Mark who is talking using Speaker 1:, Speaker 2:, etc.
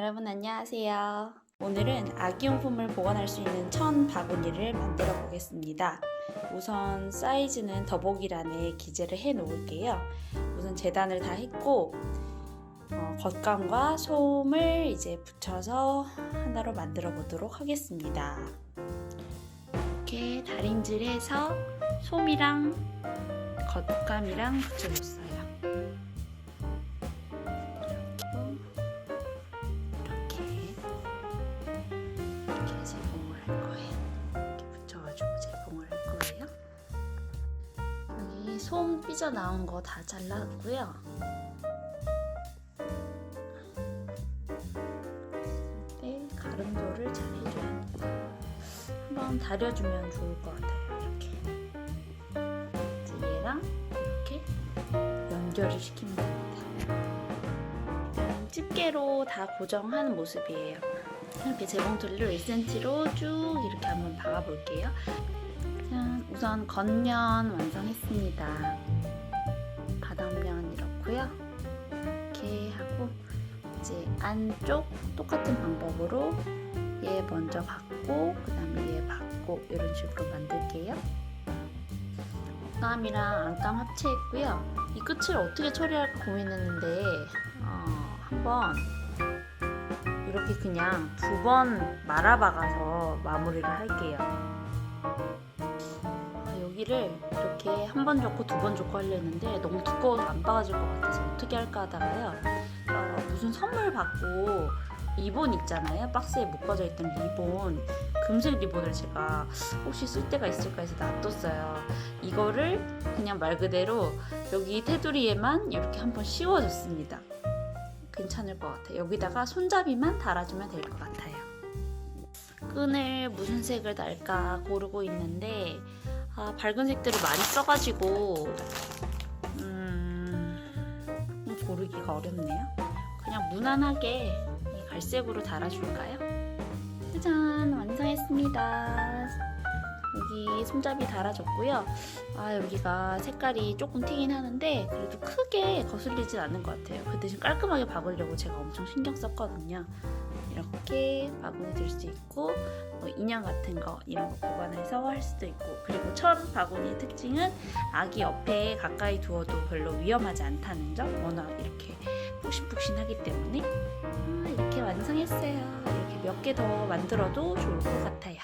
Speaker 1: 안녕하세요. 오늘은 아기용품을 보관할 수 있는 천 바구니를 만들어 보겠습니다. 우선 사이즈는 더보기란에 기재를 해 놓을게요. 우선 재단을 다 했고 어, 겉감과 솜을 이제 붙여서 하나로 만들어 보도록 하겠습니다. 이렇게 다림질해서 솜이랑 겉감이랑 붙여줬어요. 솜 삐져 나온 거 다 잘랐고요. 네, 가름도를 잘 해줘야 합니다. 한번 다려주면 좋을 것 같아요. 이렇게 이제 얘랑 이렇게 연결을 시키면 됩니다. 집게로 다 고정하는 모습이에요. 이렇게 재봉틀로 1cm로 쭉 이렇게 한번 박아볼게요. 자, 우선 겉면 완성했습니다. 바닥면 이렇고요. 이렇게 하고 이제 안쪽 똑같은 방법으로 얘 먼저 받고 그 다음에 얘 받고 이런 식으로 만들게요. 겉감이랑 안감 합체했고요. 이 끝을 어떻게 처리할까 고민했는데 어, 한번 이렇게 그냥 두 번 말아박아서 마무리를 할게요. 아, 여기를 이렇게 한번 줬고 두번 줬고 하려 했는데 너무 두꺼워서 안 박아질 것 같아서 어떻게 할까 하다가요. 어, 무슨 선물 받고 리본 있잖아요. 박스에 묶어져 있던 리본. 금색 리본을 제가 혹시 쓸 데가 있을까 해서 놔뒀어요. 이거를 그냥 말 그대로 여기 테두리에만 이렇게 한번 씌워줬습니다. 괜찮을 것 같아요. 여기다가 손잡이만 달아주면 될 것 같아요. 끈을 무슨 색을 달까 고르고 있는데 아, 밝은 색들을 많이 써가지고 음, 고르기가 어렵네요. 그냥 무난하게 이 갈색으로 달아줄까요? 짜잔 완성했습니다. 여기 손잡이 달아줬고요. 아 여기가 색깔이 조금 튀긴 하는데 그래도 크게 거슬리진 않는 것 같아요. 그 대신 깔끔하게 박으려고 제가 엄청 신경 썼거든요. 이렇게 바구니 들 수 있고 뭐 인형 같은 거 이런 거 보관해서 할 수도 있고 그리고 천 바구니의 특징은 아기 옆에 가까이 두어도 별로 위험하지 않다는 점 워낙 이렇게 푹신푹신하기 때문에 아, 이렇게 완성했어요. 이렇게 몇 개 더 만들어도 좋을 것 같아요.